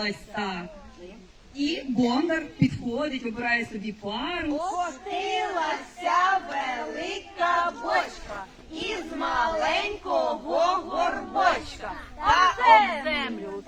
котилась так. І бондар підходить, вибирає собі пару. Котилася велика бочка із маленького горбочка. Та об землю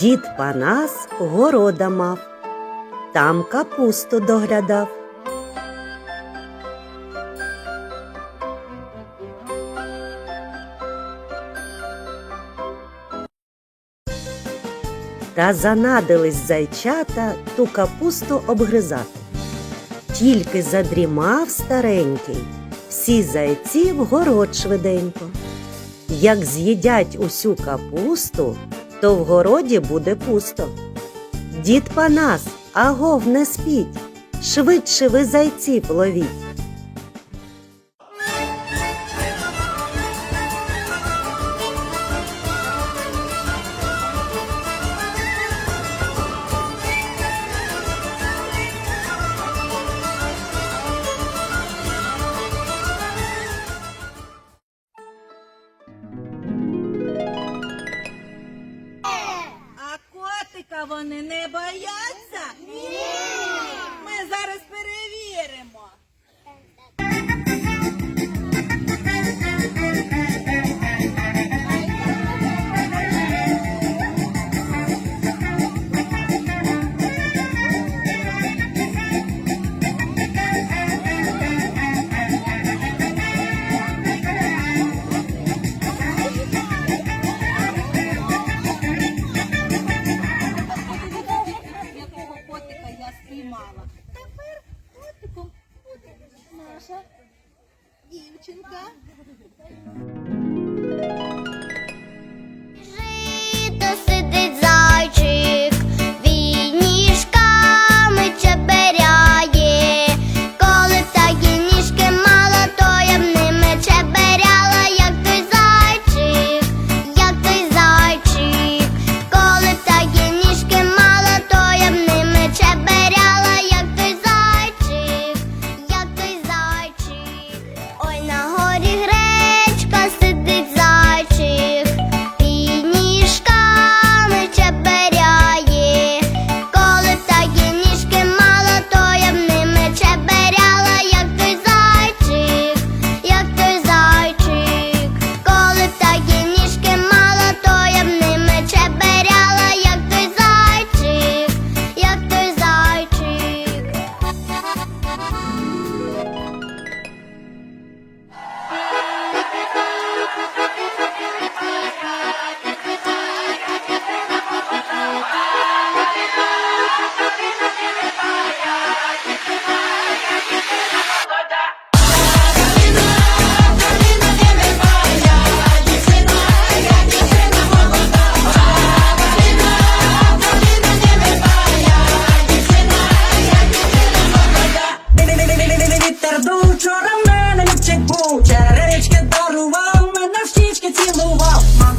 Дід Панас города мав, там капусту доглядав. Та занадились зайчата ту капусту обгризати. Тільки задрімав старенький, всі зайці в город швиденько. Як з'їдять усю капусту, то в городі буде пусто. Дід Панас, агов не спіть, швидше ви зайців ловіть.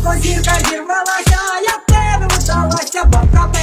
Бо зірка зірвалася, я в тебе вдалася, бабка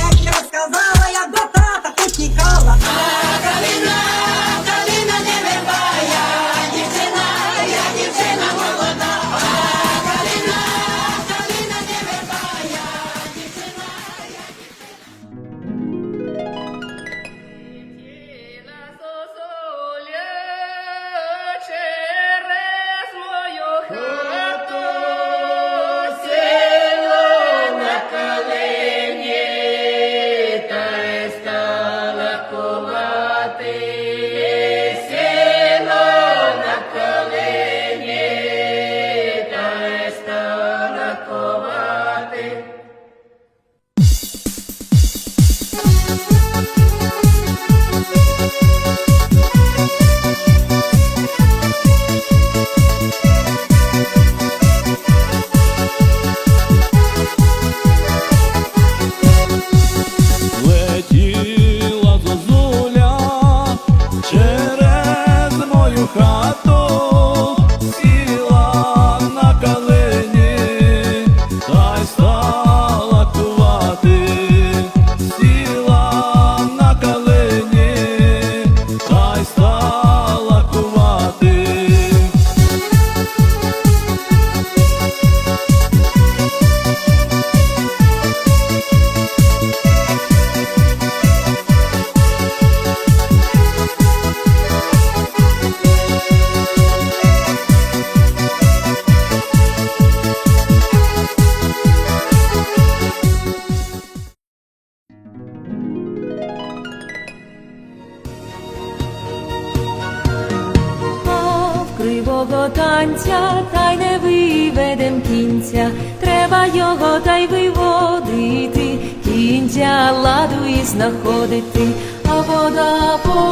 кривого танця та й не виведем кінця, треба його та й виводити, кінця ладу і знаходити, а вода по